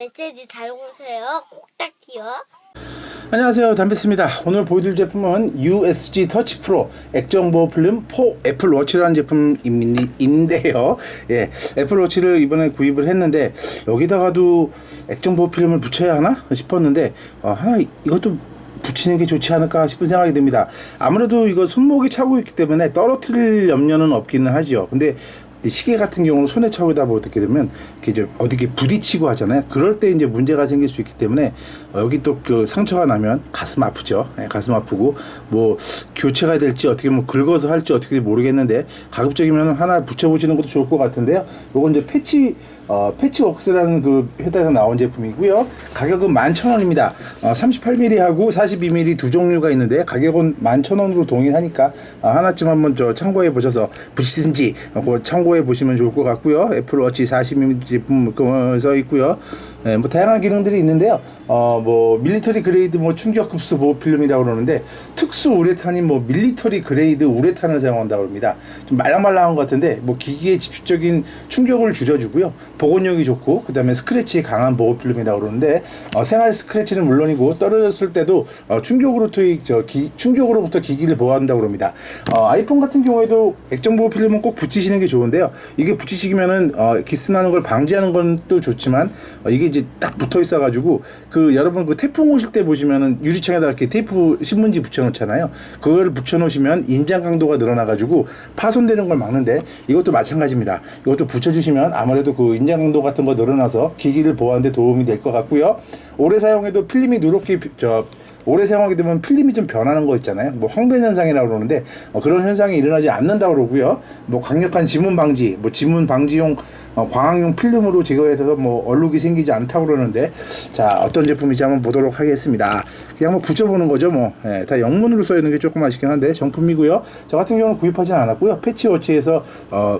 메시지 잘 오세요. 꼭딱지요. 안녕하세요. 담배스입니다. 오늘 보여드릴 제품은 USG 터치 프로 액정보호 필름 4 애플워치라는 제품인데요. 예, 애플워치를 이번에 구입을 했는데 여기다가도 액정보호 필름을 붙여야 하나 싶었는데 어, 하나 이것도 붙이는 게 좋지 않을까 싶은 생각이 듭니다. 아무래도 이거 손목에 차고 있기 때문에 떨어뜨릴 염려는 없기는 하죠 근데 이 시계 같은 경우는 손에 차고 있다 보게 되면 이제 어디 게 부딪히고 하잖아요. 그럴 때 이제 문제가 생길 수 있기 때문에 어, 여기 또 그 상처가 나면 가슴 아프죠. 예, 가슴 아프고 뭐 교체가 될지 어떻게 뭐 긁어서 할지 어떻게 모르겠는데 가급적이면 하나 붙여보시는 것도 좋을 것 같은데요. 요건 이제 패치 어, 패치웍스라는 그 회사에서 나온 제품이고요. 가격은 11,000원입니다. 어, 38mm하고 42mm 두 종류가 있는데 가격은 11,000원으로 동일하니까 어, 하나쯤 한번 저 참고해 보셔서 붙이든지 어, 참고해 보시면 좋을 것 같고요. 애플워치 42mm 제품 그, 써 있고요. 예, 뭐 다양한 기능들이 있는데요. 어, 뭐 밀리터리 그레이드 뭐 충격 흡수 보호 필름이라고 그러는데 특수 우레탄인 뭐 밀리터리 그레이드 우레탄을 사용한다고 합니다. 좀 말랑말랑한 것 같은데 뭐 기기의 집중적인 충격을 줄여주고요. 보건력이 좋고 그다음에 스크래치에 강한 보호 필름이라고 그러는데 어, 생활 스크래치는 물론이고 떨어졌을 때도 어, 충격으로부터 저 기, 충격으로부터 기기를 보호한다고 합니다. 어, 아이폰 같은 경우에도 액정 보호 필름은 꼭 붙이시는 게 좋은데요. 이게 붙이시면은 어, 기스 나는 걸 방지하는 건 또 좋지만 어, 이게 이제 딱 붙어 있어 가지고 그 여러분 그 태풍 오실 때 보시면은 유리창에다 이렇게 테이프 신문지 붙여 놓잖아요. 그걸 붙여 놓으시면 인장 강도가 늘어나 가지고 파손되는 걸 막는데 이것도 마찬가지입니다. 이것도 붙여 주시면 아무래도 그 인장 강도 같은 거 늘어나서 기기를 보호하는 데 도움이 될 것 같고요. 오래 사용해도 필름이 누렇게 비- 저 오래 사용하게 되면 필름이 좀 변하는 거 있잖아요. 뭐 황변 현상이라고 그러는데 어, 그런 현상이 일어나지 않는다고 그러고요. 뭐 강력한 지문 방지, 뭐 지문 방지용 어, 광학용 필름으로 제거해서 뭐 얼룩이 생기지 않다고 그러는데 자 어떤 제품인지 한번 보도록 하겠습니다. 그냥 뭐 붙여보는 거죠 뭐. 예, 다 영문으로 써 있는 게 조금 아쉽긴 한데 정품이고요. 저 같은 경우는 구입하진 않았고요. 패치워치에서 어,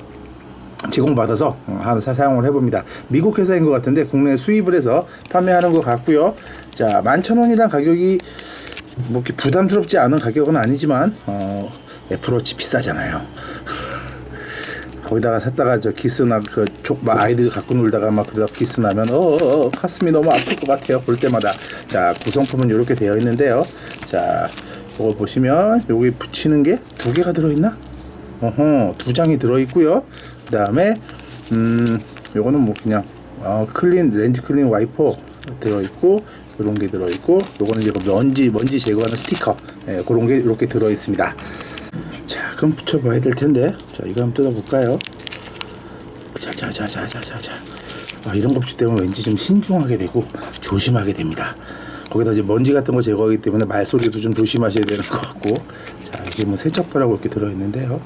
제공받아서 어, 사- 사용을 해봅니다. 미국 회사인 것 같은데 국내에 수입을 해서 판매하는 것 같고요. 자, 11,000원이란 가격이 뭐 이렇게 부담스럽지 않은 가격은 아니지만 어, 애플워치 비싸잖아요. 거기다가 샀다가 저 기스 나그막 아이들 갖고 놀다가 막 그러다 기스 나면 어, 어, 어 가슴이 너무 아플 것 같아요 볼 때마다 자 구성품은 이렇게 되어 있는데요 자 이걸 보시면 여기 붙이는 게 두 개가 들어있나 어허 두 장이 들어있고요. 그 다음에 음 요거는 뭐 그냥 어, 클린 렌즈 클린 와이퍼 들어있고 이런 게 들어있고 요거는 이제 그 먼지 먼지 제거하는 스티커. 예, 그런 게 이렇게 들어있습니다. 자 그럼 붙여봐야 될 텐데. 자 이거 한번 뜯어볼까요? 자자자자자자자. 아, 이런 거 붙일 때면 왠지 좀 신중하게 되고 조심하게 됩니다. 거기다 이제 먼지 같은 거 제거하기 때문에 말소리도 좀 조심하셔야 되는 것 같고 자 이게 뭐 세척바라고 이렇게 들어있는데요.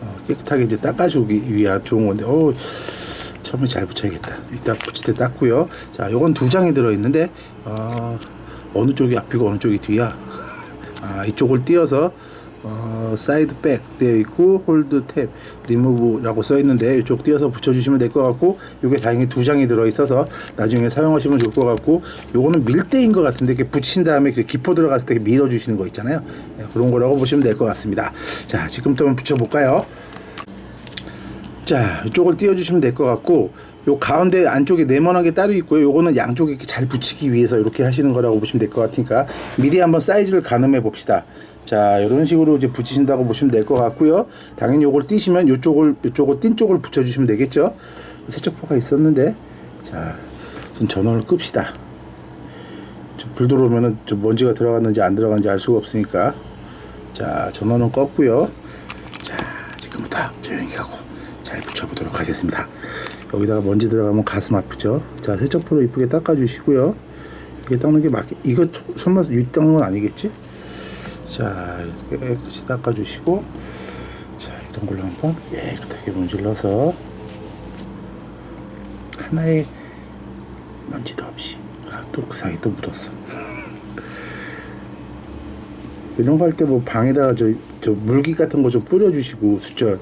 어, 깨끗하게 이제 닦아주기 위한 좋은 건데 어 처음에 잘 붙여야겠다. 이따 붙일 때 닦고요. 자 요건 두 장이 들어있는데 어, 어느 쪽이 앞이고 어느 쪽이 뒤야? 아, 이쪽을 띄어서 어, 사이드 백 되어 있고 홀드 탭 리무브라고 써 있는데 이쪽 띄어서 붙여주시면 될 것 같고 이게 다행히 두 장이 들어 있어서 나중에 사용하시면 좋을 것 같고 요거는 밀대인 것 같은데 이렇게 붙이신 다음에 그 기포 들어갔을 때 이렇게 밀어 주시는 거 있잖아요. 네, 그런 거라고 보시면 될 것 같습니다. 자 지금부터 한번 붙여볼까요? 자 이쪽을 띄워 주시면 될 것 같고 요 가운데 안쪽에 네모나게 따로 있고요. 요거는 양쪽에 이렇게 잘 붙이기 위해서 이렇게 하시는 거라고 보시면 될 것 같으니까 미리 한번 사이즈를 가늠해 봅시다 자 이런 식으로 이제 붙이신다고 보시면 될 것 같고요. 당연히 요걸 띄시면 요쪽을 요쪽을 띈 쪽을 붙여주시면 되겠죠? 세척포가 있었는데. 자 우선 전원을 끕시다. 저불 들어오면은 저 먼지가 들어갔는지 안 들어갔는지 알 수가 없으니까. 자 전원은 껐고요. 자 지금부터 조용히 하고 잘 붙여보도록 하겠습니다. 여기다가 먼지 들어가면 가슴 아프죠? 자 세척포로 이쁘게 닦아주시고요. 이게 닦는 게 맞게 이거 초- 설마 윗 닦는 건 아니겠지 자 깨끗이 닦아주시고 자 이런 걸로 한번 깨끗하게 문질러서 하나의 먼지도 없이 아, 또 그 사이 또 묻었어. 이런 거 할 때 뭐 방에다가 저, 저 물기 같은 거 좀 뿌려주시고 수저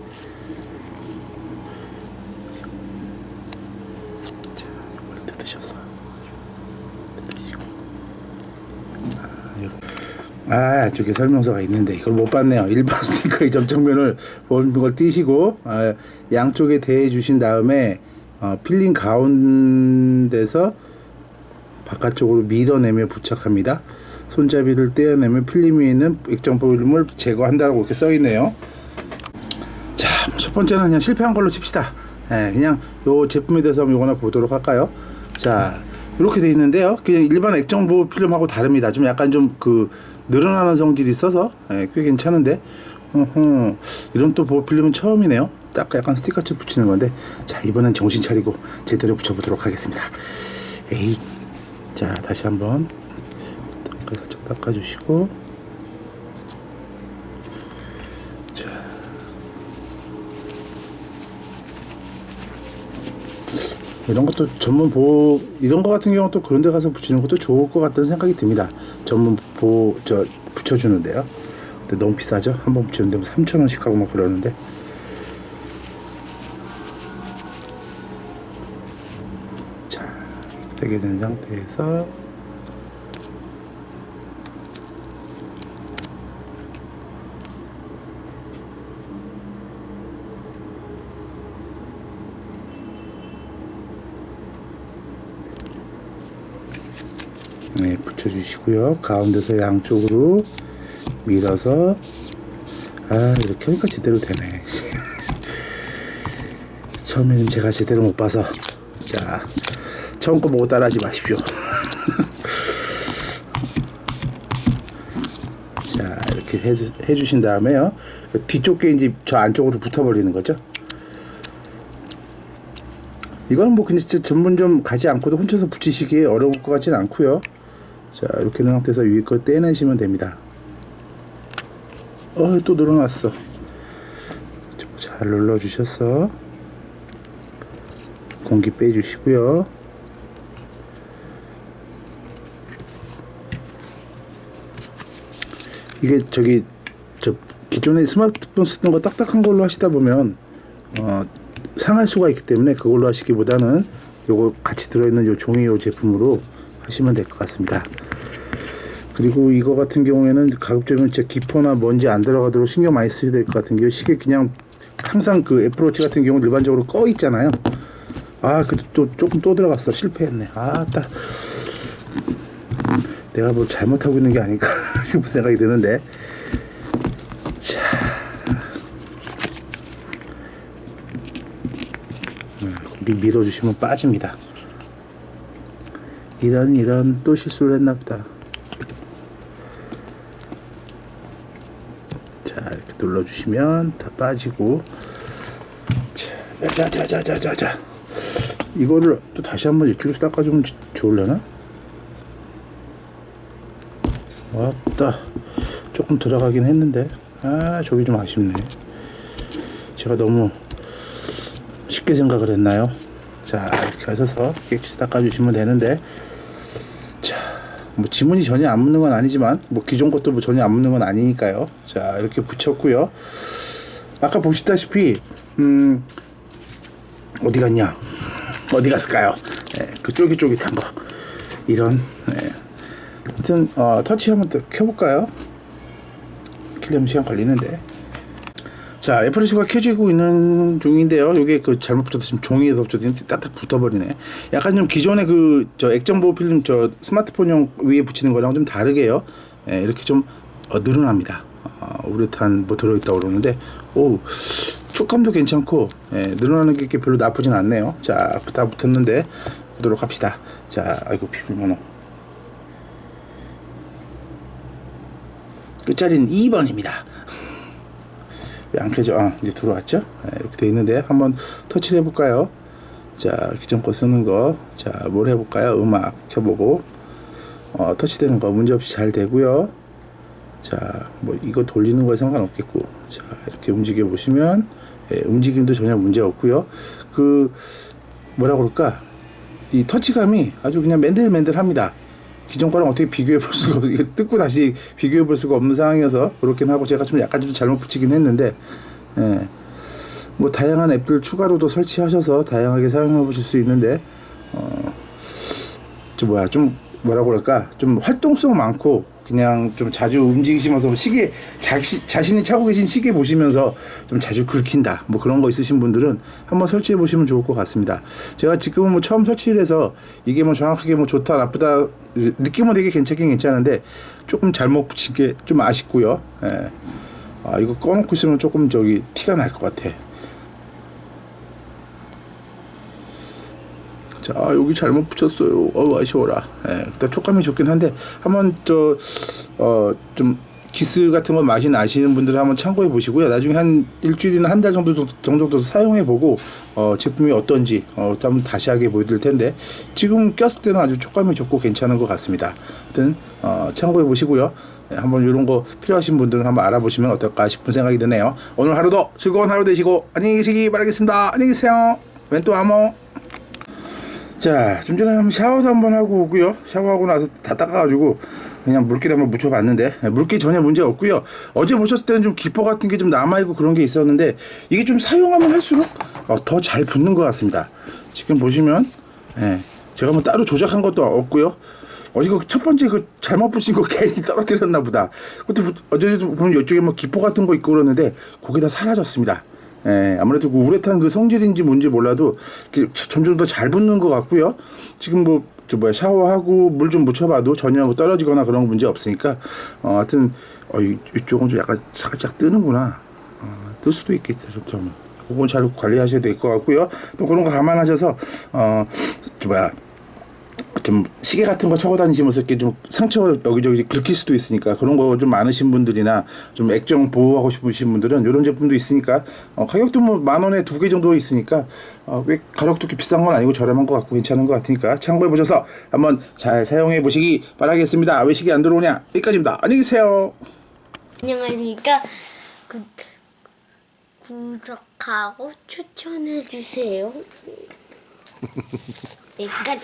자 이걸 뜯으셔서 뜯으시고 아, 이렇게. 아, 안쪽에 설명서가 있는데 이걸 못 봤네요. 일반 스티커의 점정면을 보는 걸 띄시고 아, 양쪽에 대해 주신 다음에 어, 필링 가운데서 바깥쪽으로 밀어내며 부착합니다. 손잡이를 떼어내면 필름 위에 있는 액정 필름을 제거한다고 이렇게 써 있네요. 자, 첫 번째는 그냥 실패한 걸로 칩시다. 예, 그냥 요 제품에 대해서 한번 요거나 보도록 할까요? 자, 이렇게 돼 있는데요. 그냥 일반 액정 보호 필름하고 다릅니다. 좀 약간 좀그 늘어나는 성질이 있어서 예, 꽤 괜찮은데, 어허, 이런 또 보호 필름은 처음이네요. 딱 약간 스티커칠 붙이는 건데, 자 이번엔 정신 차리고 제대로 붙여보도록 하겠습니다. 에이, 자 다시 한번 살짝 닦아주시고. 이런 것도 전문 보호 이런 거 같은 경우 또 그런 데 가서 붙이는 것도 좋을 것 같다는 생각이 듭니다. 전문 보호 저 붙여주는데요. 근데 너무 비싸죠? 한 번 붙이는데 뭐 3천 원씩 하고 막 그러는데. 자, 되게 된 상태에서 네, 붙여주시고요. 가운데서 양쪽으로 밀어서 아 이렇게 하니까 제대로 되네. 처음에는 제가 제대로 못 봐서 자 처음 거 보고 따라하지 마십시오. 자 이렇게 해주, 해주신 다음에요. 뒤쪽 게 이제 저 안쪽으로 붙어버리는 거죠. 이거는 뭐 그냥 진짜 전문점 가지 않고도 혼자서 붙이시기에 어려울 것 같진 않고요. 자 이렇게 된 상태에서 위에 거 떼내시면 됩니다. 어또 늘어났어. 좀잘 눌러주셔서 공기 빼주시고요. 이게 저기 저 기존에 스마트폰 쓰던 거 딱딱한 걸로 하시다 보면 어, 상할 수가 있기 때문에 그걸로 하시기보다는 요거 같이 들어있는 요 종이 요 제품으로 하시면 될 것 같습니다. 그리고 이거 같은 경우에는 가급적이면 진짜 기포나 먼지 안 들어가도록 신경 많이 쓰셔야 될 것 같은 게 시계 그냥 항상 그 애플워치 같은 경우 는 일반적으로 꺼 있잖아요. 아, 그래도 또 조금 또 들어갔어. 실패했네. 아, 딱 내가 뭐 잘못하고 있는 게 아닐까 싶은 생각이 드는데. 자, 음, 고기 밀어주시면 빠집니다. 이런 이런 또 실수를 했나 보다. 자 이렇게 눌러주시면 다 빠지고 자자자자자자자 이거를 또 다시 한번 이쪽에서 닦아주면 좋- 좋으려나? 왔다 조금 들어가긴 했는데 아 저기 좀 아쉽네 제가 너무 쉽게 생각을 했나요? 자 이렇게 하셔서 깨끗이 닦아주시면 되는데 뭐 지문이 전혀 안 묻는 건 아니지만 뭐 기존 것도 뭐 전혀 안 묻는 건 아니니까요. 자 이렇게 붙였고요. 아까 보시다시피 음 어디 갔냐? 어디 갔을까요? 예, 그 쫄깃쫄깃한 거 이런. 예. 하여튼 어, 터치 한번 더 켜볼까요? 키려면 시간 걸리는데. 자, 애플워치가 켜지고 있는 중인데요. 이게 그 잘못 붙어서 지금 종이에서 붙어서 딱딱 붙어버리네. 약간 좀 기존의 그 저 액정 보호 필름 저 스마트폰용 위에 붙이는 거랑 좀 다르게요. 예, 이렇게 좀 어, 늘어납니다. 어, 우레탄 뭐 들어있다고 그러는데, 오, 촉감도 괜찮고, 예, 늘어나는 게 별로 나쁘진 않네요. 자, 다 붙었는데, 보도록 합시다. 자, 아이고, 비밀번호. 끝자리는 2번입니다. 왜안 켜져? 아, 이제 들어왔죠? 네, 이렇게 돼 있는데 한번 터치를 해볼까요? 자, 기존 거 쓰는 거. 자, 뭘 해볼까요? 음악 켜보고. 어, 터치되는 거 문제없이 잘 되고요. 자, 뭐 이거 돌리는 거에 상관없겠고. 자, 이렇게 움직여 보시면 예, 움직임도 전혀 문제 없고요. 그 뭐라 그럴까? 이 터치감이 아주 그냥 맨들맨들합니다. 기존 거랑 어떻게 비교해 볼 수가 없, 이거 뜯고 다시 비교해 볼 수가 없는 상황이어서 그렇긴 하고 제가 좀 약간 좀 잘못 붙이긴 했는데, 예. 뭐 다양한 앱들 추가로도 설치하셔서 다양하게 사용해 보실 수 있는데, 어, 저 뭐야 좀 뭐라 그럴까 좀 활동성 많고 그냥 좀 자주 움직이시면서 시계 자시, 자신이 차고 계신 시계 보시면서 좀 자주 긁힌다 뭐 그런 거 있으신 분들은 한번 설치해 보시면 좋을 것 같습니다. 제가 지금은 뭐 처음 설치를 해서 이게 뭐 정확하게 뭐 좋다 나쁘다 느낌은 되게 괜찮긴 괜찮은데 조금 잘못 붙인 게 좀 아쉽고요. 예. 아 이거 꺼놓고 있으면 조금 저기 티가 날 것 같아. 자 여기 잘못 붙였어요. 어우 아쉬워라. 예, 일단 촉감이 좋긴 한데 한번 저 어 좀 기스 같은 거 맛이 나시는 분들은 한번 참고해 보시고요. 나중에 한 일주일이나 한 달 정도 정도 사용해 보고 어 제품이 어떤지 어 한번 다시 하게 보여드릴 텐데 지금 꼈을 때는 아주 촉감이 좋고 괜찮은 것 같습니다. 하여튼 어 참고해 보시고요. 예, 한번 이런 거 필요하신 분들은 한번 알아보시면 어떨까 싶은 생각이 드네요. 오늘 하루도 즐거운 하루 되시고 안녕히 계시기 바라겠습니다. 안녕히 계세요. 왼또 아모. 자, 좀 전에 한번 샤워도 한번 하고 오고요. 샤워하고 나서 다 닦아가지고 그냥 물기를 한번 묻혀봤는데 네, 물기 전혀 문제 없고요. 어제 보셨을 때는 좀 기포 같은 게 좀 남아있고 그런 게 있었는데 이게 좀 사용하면 할수록 어, 더잘 붙는 것 같습니다. 지금 보시면 예, 제가 뭐 따로 조작한 것도 없고요. 어 이거 첫 번째 그 잘못 붙인 거 괜히 떨어뜨렸나 보다. 그때 부- 어제도 보면 이쪽에 뭐 기포 같은 거 있고 그러는데 거기 다 사라졌습니다. 예, 아무래도 그 우레탄 그 성질인지 뭔지 몰라도 점점 더 잘 붙는 것 같고요. 지금 뭐, 저 뭐야, 샤워하고 물 좀 묻혀봐도 전혀 뭐 떨어지거나 그런 거 문제 없으니까, 어, 하여튼, 어, 이, 이쪽은 좀 약간 살짝 뜨는구나. 어, 뜰 수도 있겠다, 좀, 좀. 그건 잘 관리하셔야 될 것 같고요. 또 그런 거 감안하셔서, 어, 저 뭐야, 좀 시계 같은 거 차고 다니시면서 이렇게 좀 상처 여기저기 긁힐 수도 있으니까 그런 거 좀 많으신 분들이나 좀 액정 보호하고 싶으신 분들은 이런 제품도 있으니까 어, 가격도 뭐 만 원에 두 개 정도 있으니까 어, 왜 가격도 그렇게 비싼 건 아니고 저렴한 것 같고 괜찮은 것 같으니까 참고해 보셔서 한번 잘 사용해 보시기 바라겠습니다. 왜 시계 안 들어오냐 여기까지입니다. 안녕히 계세요. 안녕하십니까. 구, 구독하고 추천해 주세요. 여기까지.